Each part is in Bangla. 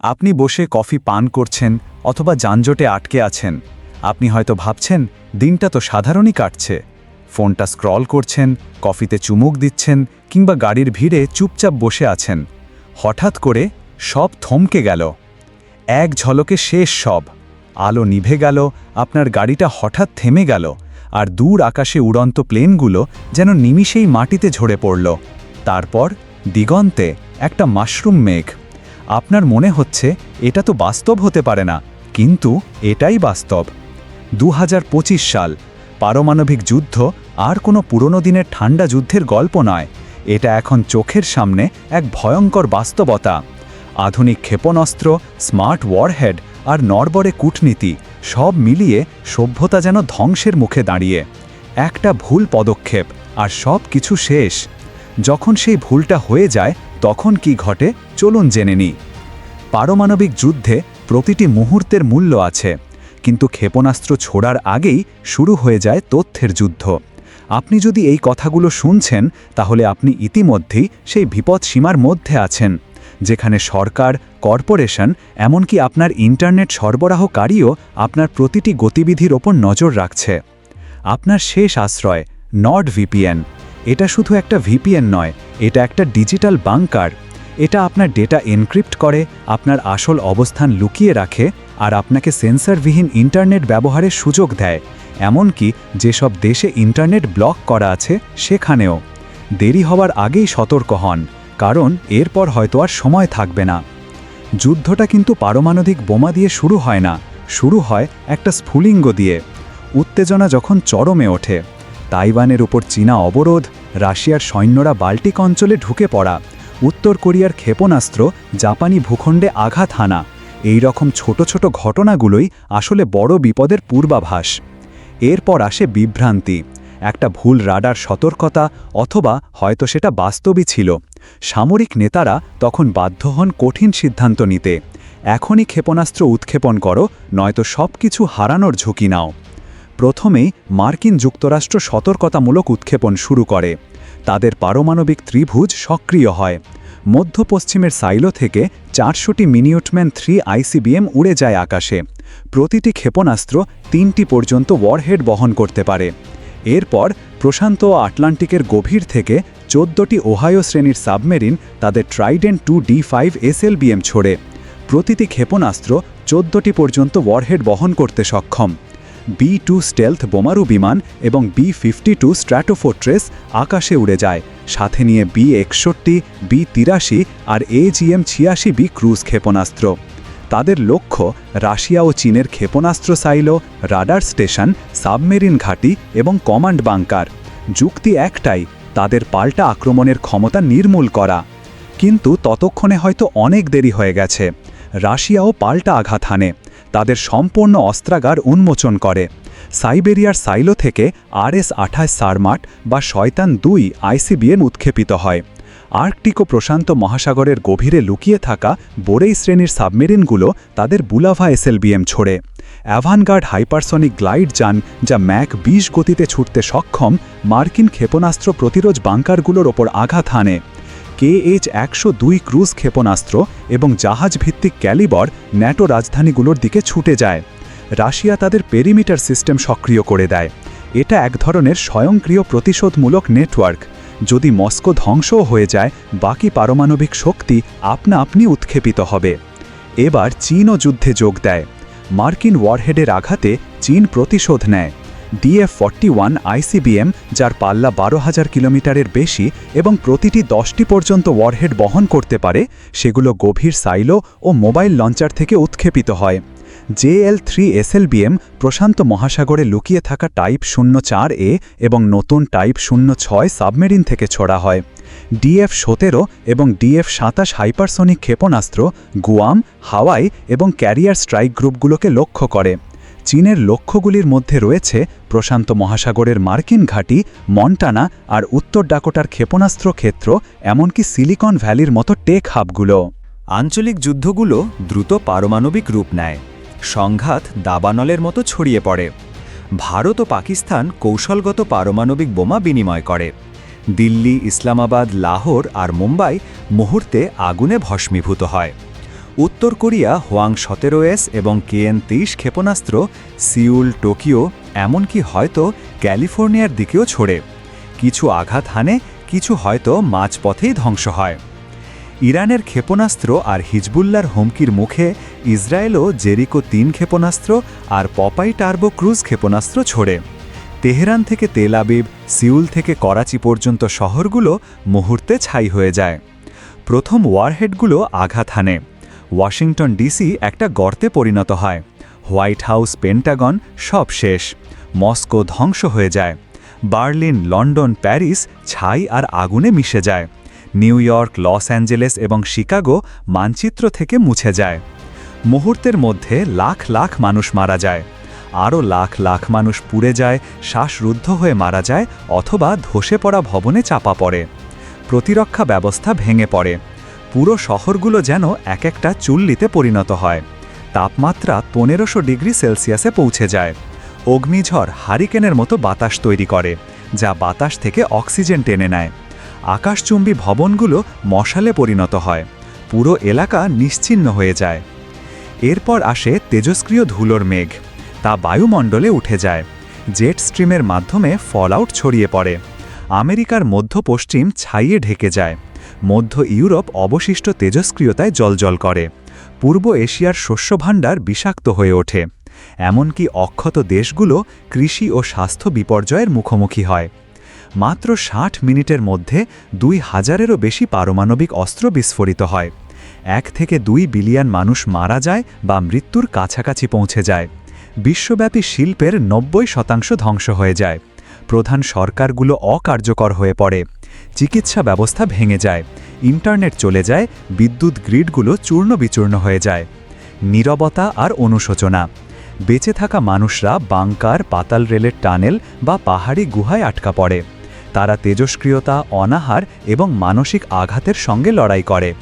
আপনি বসে কফি পান করছেন অথবা যানজটে আটকে আছেন। আপনি হয়তো ভাবছেন, দিনটা তো সাধারণই কাটছে। ফোনটা স্ক্রল করছেন, কফিতে চুমুক দিচ্ছেন, কিংবা গাড়ির ভিড়ে চুপচাপ বসে আছেন। হঠাৎ করে সব থমকে গেল। এক ঝলকে শেষ সব। আলো নিভে গেল, আপনার গাড়িটা হঠাৎ থেমে গেল, আর দূর আকাশে উড়ন্ত প্লেনগুলো যেন নিমিষেই মাটিতে ঝরে পড়ল। তারপর দিগন্তে একটা মাশরুম মেঘ। আপনার মনে হচ্ছে এটা তো বাস্তব হতে পারে না, কিন্তু এটাই বাস্তব। দু হাজার পঁচিশ সাল, পারমাণবিক যুদ্ধ আর কোনো পুরনো দিনের ঠান্ডা যুদ্ধের গল্প নয়, এটা এখন চোখের সামনে এক ভয়ঙ্কর বাস্তবতা। আধুনিক ক্ষেপণাস্ত্র, স্মার্ট ওয়ারহেড আর নরবরে কূটনীতি সব মিলিয়ে সভ্যতা যেন ধ্বংসের মুখে দাঁড়িয়ে। একটা ভুল পদক্ষেপ আর সব কিছু শেষ। যখন সেই ভুলটা হয়ে যায় তখন কি ঘটে চলুন জেনে নিই। পারমাণবিক যুদ্ধে প্রতিটি মুহূর্তের মূল্য আছে, কিন্তু ক্ষেপণাস্ত্র ছোড়ার আগেই শুরু হয়ে যায় তথ্যের যুদ্ধ। আপনি যদি এই কথাগুলো শুনছেন, তাহলে আপনি ইতিমধ্যেই সেই বিপদ সীমার মধ্যে আছেন, যেখানে সরকার, কর্পোরেশন, এমনকি আপনার ইন্টারনেট সরবরাহকারীও আপনার প্রতিটি গতিবিধির ওপর নজর রাখছে। আপনার শেষ আশ্রয় নট ভিপিএন। এটা শুধু একটা ভিপিএন নয়, এটা একটা ডিজিটাল বাংকার। এটা আপনার ডেটা এনক্রিপ্ট করে, আপনার আসল অবস্থান লুকিয়ে রাখে আর আপনাকে সেন্সরবিহীন ইন্টারনেট ব্যবহারের সুযোগ দেয়, এমনকি যেসব দেশে ইন্টারনেট ব্লক করা আছে সেখানেও। দেরি হওয়ার আগেই সতর্ক হন, কারণ এরপর হয়তো আর সময় থাকবে না। যুদ্ধটা কিন্তু পারমাণবিক বোমা দিয়ে শুরু হয় না, শুরু হয় একটা স্ফুলিঙ্গ দিয়ে। উত্তেজনা যখন চরমে ওঠে, তাইওয়ানের উপর চীনা অবরোধ রাশিয়ার সৈন্যরা বাল্টিক অঞ্চলে ঢুকে পড়া, উত্তর কোরিয়ার ক্ষেপণাস্ত্র, জাপানি ভূখণ্ডে আঘাত হানা। এই রকম ছোট ছোট ঘটনাগুলোই আসলে বড় বিপদের পূর্বাভাস। এরপর আসে বিভ্রান্তি। একটা ভুল রাডার সতর্কতা অথবা হয়তো সেটা বাস্তবই ছিল। সামরিক নেতারা তখন বাধ্য হন কঠিন সিদ্ধান্ত নিতে। এখনই ক্ষেপণাস্ত্র উৎক্ষেপণ করো, নয়তো সব কিছু হারানোর ঝুঁকি নাও। প্রথমেই মার্কিন যুক্তরাষ্ট্র সতর্কতামূলক উৎক্ষেপণ শুরু করে। তাদের পারমাণবিক ত্রিভুজ সক্রিয় হয়। মধ্য পশ্চিমের সাইলো থেকে চারশোটি মিনিউটম্যান থ্রি আইসিবিএম উড়ে যায় আকাশে। প্রতিটি ক্ষেপণাস্ত্র তিনটি পর্যন্ত ওয়ারহেড বহন করতে পারে। এরপর প্রশান্ত ও আটলান্টিকের গভীর থেকে চোদ্দটি ওহায়ো শ্রেণির সাবমেরিন তাদের Trident two D five SLBM ছোড়ে। প্রতিটি ক্ষেপণাস্ত্র চোদ্দটি পর্যন্ত ওয়ারহেড বহন করতে সক্ষম। বি টু স্টেলথ বোমারু বিমান এবং বি ফিফটি টু স্ট্র্যাটোফোর্ট্রেস আকাশে উড়ে যায়। সাথে নিয়ে বি একষট্টি, বি তিরাশি আর এজিএম ছিয়াশি বি ক্রুজ ক্ষেপণাস্ত্র। তাদের লক্ষ্য রাশিয়া ও চীনের ক্ষেপণাস্ত্র সাইলো, রাডার স্টেশন, সাবমেরিন ঘাঁটি এবং কমান্ড বাংকার। যুক্তি একটাই, তাদের পাল্টা আক্রমণের ক্ষমতা নির্মূল করা। কিন্তু ততক্ষণে হয়তো অনেক দেরি হয়ে গেছে। রাশিয়াও পাল্টা আঘাত হানে। তাদের সম্পূর্ণ অস্ত্রাগার উন্মোচন করে। সাইবেরিয়ার সাইলো থেকে আর এস আঠাশ সারমাট বা শয়তান দুই আইসিবিএম উৎক্ষেপিত হয়। আর্কটিক ও প্রশান্ত মহাসাগরের গভীরে লুকিয়ে থাকা বোরেই শ্রেণির সাবমেরিনগুলো তাদের বুলাভা এসএলবিএম ছোড়ে। অ্যাভানগার্ড হাইপারসনিক গ্লাইড যান যা ম্যাক বিশ গতিতে ছুটতে সক্ষম মার্কিন ক্ষেপণাস্ত্র প্রতিরোধ বাংকারগুলোর ওপর আঘাত হানে। কেএইচ একশো দুই ক্রুজ ক্ষেপণাস্ত্র এবং জাহাজ ভিত্তিক ক্যালিবর ন্যাটো রাজধানীগুলোর দিকে ছুটে যায়। রাশিয়া তাদের পেরিমিটার সিস্টেম সক্রিয় করে দেয়। এটা এক ধরনের স্বয়ংক্রিয় প্রতিশোধমূলক নেটওয়ার্ক। যদি মস্কো ধ্বংসও হয়ে যায়, বাকি পারমাণবিক শক্তি আপনা আপনি উৎক্ষেপিত হবে। এবার চীনও যুদ্ধে যোগ দেয়। মার্কিন ওয়ারহেডের আঘাতে চীন প্রতিশোধ নেয়। ডিএফ ফর্টি ওয়ান আইসিবিএম যার পাল্লা বারো হাজার কিলোমিটারের বেশি এবং প্রতিটি দশটি পর্যন্ত ওয়ারহেড বহন করতে পারে, সেগুলো গভীর সাইলো ও মোবাইল লঞ্চার থেকে উৎক্ষেপিত হয়। জেএল থ্রি এসএলবিএম প্রশান্ত মহাসাগরে লুকিয়ে থাকা টাইপ শূন্য চার এ এবং নতুন টাইপ শূন্য ছয় সাবমেরিন থেকে ছড়া হয়। ডিএফ সতেরো এবং ডিএফ সাতাশ হাইপারসনিক ক্ষেপণাস্ত্র, গুয়াম, হাওয়াই এবং ক্যারিয়ার স্ট্রাইক গ্রুপগুলোকে লক্ষ্য করে। চীনের লক্ষ্যগুলির মধ্যে রয়েছে প্রশান্ত মহাসাগরের মার্কিন ঘাঁটি, মন্টানা আর উত্তর ডাকোটার ক্ষেপণাস্ত্র ক্ষেত্র, এমনকি সিলিকন ভ্যালির মতো টেক হাবগুলো। আঞ্চলিক যুদ্ধগুলো দ্রুত পারমাণবিক রূপ নেয়। সংঘাত দাবানলের মতো ছড়িয়ে পড়ে। ভারত ও পাকিস্তান কৌশলগত পারমাণবিক বোমা বিনিময় করে। দিল্লি, ইসলামাবাদ, লাহোর আর মুম্বাই মুহূর্তে আগুনে ভস্মীভূত হয়। উত্তর কোরিয়া, হোয়াং সতেরো এস এবং কেএন তেইশ ক্ষেপণাস্ত্র, সিউল, টোকিও, এমনকি হয়তো ক্যালিফোর্নিয়ার দিকেও ছোড়ে। কিছু আঘাত হানে, কিছু হয়তো মাঝপথেই ধ্বংস হয়। ইরানের ক্ষেপণাস্ত্র আর হিজবুল্লার হুমকির মুখে ইসরায়েলও জেরিকো তিন ক্ষেপণাস্ত্র আর পপাই টার্বো ক্রুজ ক্ষেপণাস্ত্র ছোড়ে। তেহরান থেকে তেল আবিব, সিউল থেকে করাচি পর্যন্ত শহরগুলো মুহূর্তে ছাই হয়ে যায়। প্রথম ওয়ারহেডগুলো আঘাত হানে। ওয়াশিংটন ডিসি একটা গর্তে পরিণত হয়। হোয়াইট হাউস, পেন্টাগন, সব শেষ। মস্কো ধ্বংস হয়ে যায়। বার্লিন, লন্ডন, প্যারিস ছাই আর আগুনে মিশে যায়। নিউ ইয়র্ক, লস অ্যাঞ্জেলেস এবং শিকাগো মানচিত্র থেকে মুছে যায়। মুহূর্তের মধ্যে লাখ লাখ মানুষ মারা যায়। আরও লাখ লাখ মানুষ পুড়ে যায়, শ্বাসরুদ্ধ হয়ে মারা যায় অথবা ধসে পড়া ভবনে চাপা পড়ে। প্রতিরক্ষা ব্যবস্থা ভেঙে পড়ে। পুরো শহরগুলো যেন এক একটা চুল্লিতে পরিণত হয়। তাপমাত্রা পনেরোশো ডিগ্রি সেলসিয়াসে পৌঁছে যায়। অগ্নিঝড় হারিকেনের মতো বাতাস তৈরি করে, যা বাতাস থেকে অক্সিজেন টেনে নেয়। আকাশচুম্বী ভবনগুলো মশালে পরিণত হয়। পুরো এলাকা নিশ্চিহ্ন হয়ে যায়। এরপর আসে তেজস্ক্রিয় ধুলোর মেঘ। তা বায়ুমণ্ডলে উঠে যায়। জেট স্ট্রিমের মাধ্যমে ফলআউট ছড়িয়ে পড়ে। আমেরিকার মধ্য পশ্চিম ছাইয়ে ঢেকে যায়। মধ্য ইউরোপ অবশিষ্ট তেজস্ক্রিয়তায় জলজল করে। পূর্ব এশিয়ার শস্যভাণ্ডার বিষাক্ত হয়ে ওঠে। এমনকি অক্ষত দেশগুলো কৃষি ও স্বাস্থ্য বিপর্যয়ের মুখোমুখি হয়। মাত্র ষাট মিনিটের মধ্যে দুই হাজারেরও বেশি পারমাণবিক অস্ত্র বিস্ফোরিত হয়। এক থেকে দুই বিলিয়ন মানুষ মারা যায় বা মৃত্যুর কাছাকাছি পৌঁছে যায়। বিশ্বব্যাপী শিল্পের নব্বই শতাংশ ধ্বংস হয়ে যায়। প্রধান সরকারগুলো অকার্যকর হয়ে পড়ে। চিকিৎসা ব্যবস্থা ভেঙে যায়। ইন্টারনেট চলে যায়, বিদ্যুৎ গ্রিডগুলো চূর্ণ বিচূর্ণ হয়ে যায়। নীরবতা আর অনুশোচনা। বেঁচে থাকা মানুষরা বাংকার, পাতাল রেলের টানেল বা পাহাড়ি গুহায় আটকা পড়ে। তারা তেজস্ক্রিয়তা, অনাহার এবং মানসিক আঘাতের সঙ্গে লড়াই করে।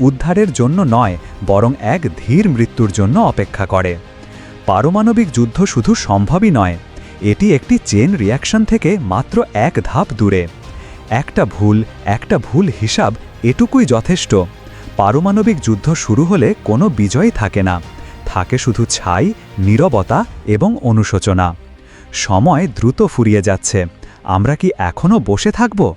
উদ্ধারের জন্য নয়, বরং এক ধীর মৃত্যুর জন্য অপেক্ষা করে। পারমাণবিক যুদ্ধ শুধু সম্ভবই নয়, এটি একটি চেন রিয়াকশন থেকে মাত্র এক ধাপ দূরে। একটা ভুল একটা ভুল হিসাব এটুকুই যথেষ্ট। পারমাণবিক যুদ্ধ শুরু হলে কোনো বিজয় থাকে না। থাকে শুধু ছাই, নীরবতা এবং অনুশোচনা। সময় দ্রুত ফুরিয়ে যাচ্ছে। আমরা কি এখনও বসে থাকব?